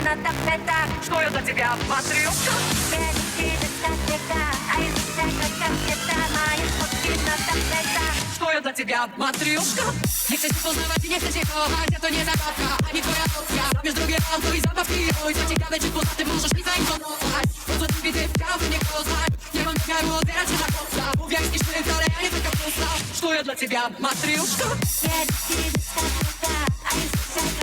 это так, это так, что я за тебя смотрю? Я не тебе так, это, а я тебя как конфета, моя спутина так, это, что я за тебя смотрю? Если здесь узнавать, если тихо, хотя то не загадка, а не твоя лодка. Без других волну и запах кривой, за тебя значит, будто ты можешь не заинтересовать. Вот тут виды в правду не козла, я вам не гору, ты на знакомца. Увязки, что я вторая, я а не только вкусно, что я для тебя смотрю? Я не тебе так, это, а я тебя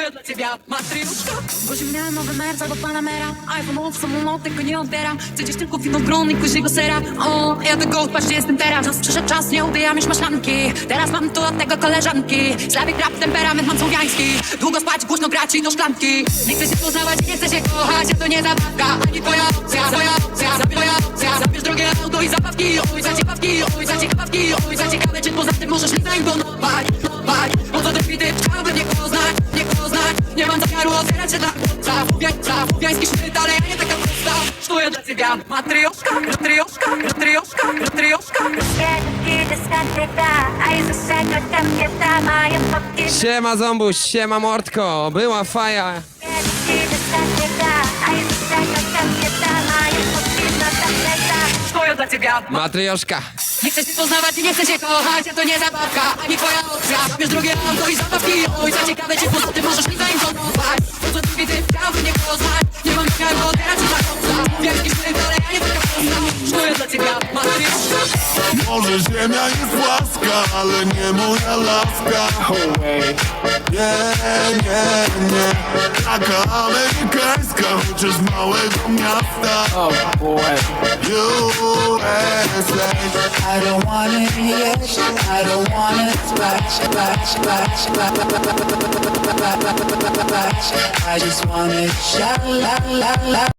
tapetach Что я для тебя, матрешка? Bo się miałem nowy Merc albo Panamera iPhone off, samolot, tego nie odbieram Chcę gdzieś tylko winogron i kuźniego sera O, ja do gold, patrz gdzie jestem teraz Czas przyszedł czas, nie ubijam już maślanki Teraz mam tu od tego koleżanki Slawik rap, temperament mam słowiański Długo spać, głośno grać i do szklanki Nie chcę się poznawać, nie chcę się kochać A to nie zabawka, ani twoja opcja Twoja opcja, twoja opcja Zabierz drogie auto i zabawki Oj, za ciekawki, oj, za ciekawki Oj, za ciekawe, czy poza tym możesz mi zaimponować zamiaru otwierać się dla chłopca Mówię, słowiański sznyt, ale ja nie taka prosta Что я для тебя, матрешка? Матрешка, матрешка, матрешка Wielki dyskoteka A jest czego konkieta Moje fotki Siema Zombuś, siema Mordko, była faja. Wielki dyskoteka A jest czego konkieta Moje fotki na tapetach Что я для тебя, Matryoszka. Nie chcesz się poznawać i nie chcesz się kochać, a to nie zabawka, ani twoja opcja Zabierz drugie auto i zabawki, oj, za ciekawe, czy poza tym możesz mi nie mam jak bo teraz ci zakońca nie taka prosta Może ziemia jest łaska, ale nie moja laska. No nie, nie, nie. Taka amerykańska, chociaż z małego miasta. Oh boy. You I don't wanna hear I don't wanna splash. I just wanna la.